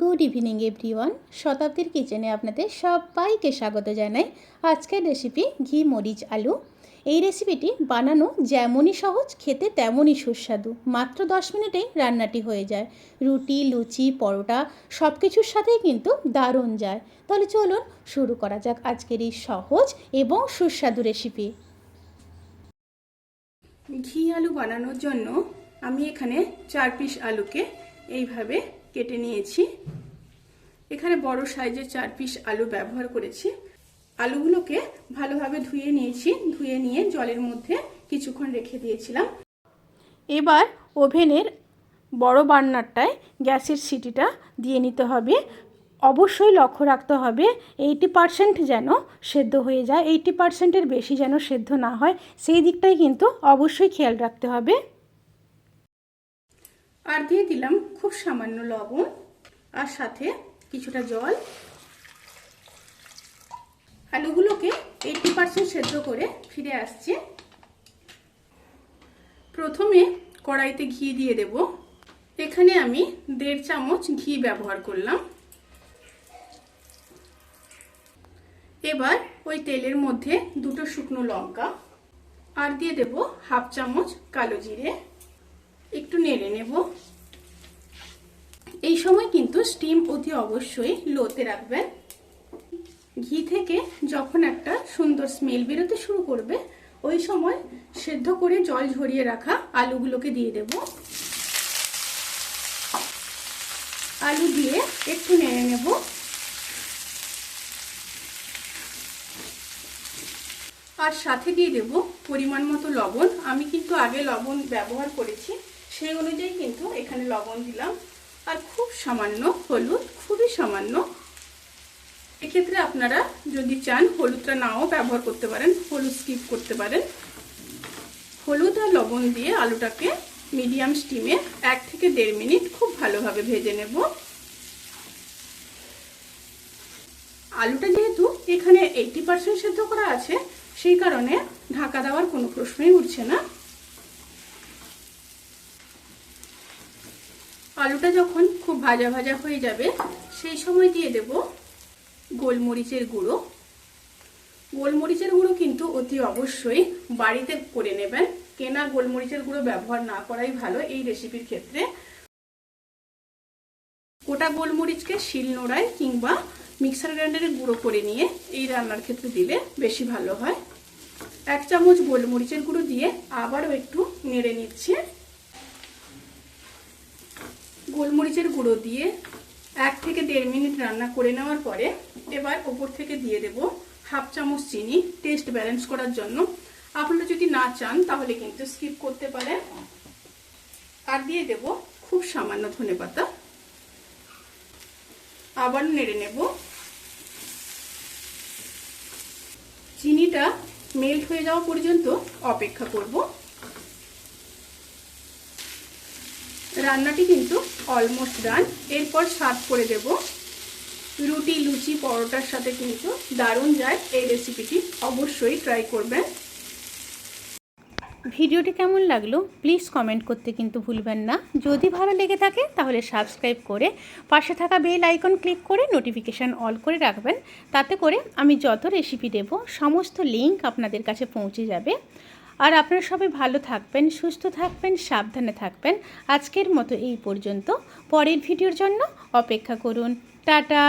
Good evening everyone শতাব্দীর কিচেনে আপনাদের সবাইকে স্বাগত জানাই। আজকের রেসিপি ঘি, মরিচ, আলু। এই রেসিপিটি বানানো যেমনই সহজ, খেতে তেমনই সুস্বাদু। মাত্র দশ মিনিটেই রান্নাটি হয়ে যায়। রুটি, লুচি, পরোটা সব কিছুর সাথেই কিন্তু দারুণ যায়। তাহলে চলুন শুরু করা যাক আজকের এই সহজ এবং সুস্বাদু রেসিপি ঘি, আলু বানানোর জন্য আমি এখানে চার পিস আলুকে এইভাবে কেটে নিয়েছি। এখানে বড় সাইজের চার পিস আলু ব্যবহার করেছি। আলুগুলোকে ভালোভাবে ধুয়ে নিয়েছি। ধুয়ে নিয়ে জলের মধ্যে কিছুক্ষণ রেখে দিয়েছিলাম। এবার ওভেনের বড় বার্নারটায় গ্যাসের সিটিটা দিয়ে নিতে হবে। অবশ্যই লক্ষ্য রাখতে হবে, এইটি পারসেন্ট যেন সেদ্ধ হয়ে যায়, এইটি পারসেন্টের বেশি যেন সেদ্ধ না হয়, সেই দিকটাই কিন্তু অবশ্যই খেয়াল রাখতে হবে। আর দিয়ে দিলাম খুব সামান্য লবণ আর সাথে কিছুটা জল। আলুগুলোকে এইটি পার্সেন্ট সেদ্ধ করে ফিরে আসছে। প্রথমে কড়াইতে ঘি দিয়ে দেব। এখানে আমি দেড় চামচ ঘি ব্যবহার করলাম। এবার ওই তেলের মধ্যে দুটো শুকনো লঙ্কা আর দিয়ে দেব হাফ চামচ কালো জিরে। একটু নেড়ে নেব। এই সময় কিন্তু স্টিম অতি অবশ্যই লোতে রাখবেন। ঘি থেকে যখন একটা সুন্দর স্মেল বেরোতে শুরু করবে, ওই সময় সেদ্ধ করে জল ঝরিয়ে রাখা আলুগুলোকে দিয়ে দেব। আলু দিয়ে একটু নেড়ে নেব। আর সাথে দিয়ে দেব পরিমাণ মতো লবণ। আমি কিন্তু আগে লবণ ব্যবহার করেছি। সেই অনুযায়ী কিন্তু এখানে লবণ দিলাম। আর খুব সামান্য হলুদ, খুবই সামান্য। এক্ষেত্রে আপনারা যদি চান হলুদটা নাও ব্যবহার করতে পারেন, হলুদ স্কিপ করতে পারেন। হলুদ আর লবণ দিয়ে আলুটাকে মিডিয়াম স্টিমে এক থেকে দেড় মিনিট খুব ভালোভাবে ভেজে নেব। আলুটা যেহেতু এখানে এইটি পার্সেন্ট সেদ্ধ করা আছে, সেই কারণে ঢাকা দেওয়ার কোনো প্রশ্নই উঠছে না। আলুটা যখন খুব ভাজা ভাজা হয়ে যাবে, সেই সময় দিয়ে দেব গোলমরিচের গুঁড়ো। গোলমরিচের গুঁড়ো কিন্তু অতি অবশ্যই বাড়িতে করে নেবেন। কেনা গোলমরিচের গুঁড়ো ব্যবহার না করাই ভালো এই রেসিপির ক্ষেত্রে। গোটা গোলমরিচকে শিল নোড়ায় কিংবা মিক্সার গ্রাইন্ডারে গুঁড়ো করে নিয়ে এই রান্নার ক্ষেত্রে দিলে বেশি ভালো হয়। এক চামচ গোলমরিচের গুঁড়ো দিয়ে আবারও একটু নেড়ে নিচ্ছে। গোলমরিচের গুঁড়ো দিয়ে এক থেকে দেড় মিনিট রান্না করে নেওয়ার পরে এবার ওপর থেকে দিয়ে দেব হাফ চামচ চিনি। টেস্ট ব্যালেন্স করার জন্য। আপনারা যদি না চান, তাহলে কিন্তু স্কিপ করতে পারেন। আর দিয়ে দেব খুব সামান্য ধনে পাতা। আবার নেড়ে নেব। চিনিটা মেল্ট হয়ে যাওয়া পর্যন্ত অপেক্ষা করব। রান্নাটি কিন্তু অলমোস্ট ডান এরপর সার্ভ করে দেব। রুটি, লুচি, পরোটার সাথে কিন্তু দারুণ যায় এই রেসিপিটি অবশ্যই ট্রাই করবেন। ভিডিওটি কেমন লাগল প্লিজ কমেন্ট করতে কিন্তু ভুলবেন না। যদি ভালো লেগে থাকে তাহলে সাবস্ক্রাইব করে পাশে থাকা বেল আইকন ক্লিক করে নোটিফিকেশান অল করে রাখবেন। তাতে করে আমি যত রেসিপি দেব, সমস্ত লিঙ্ক আপনাদের কাছে পৌঁছে যাবে। আর আপনারা সবাই ভালো থাকবেন, সুস্থ থাকবেন, সাবধানে থাকবেন। আজকের মতো এই পর্যন্ত। পরের ভিডিওর জন্য অপেক্ষা করুন। টাটা!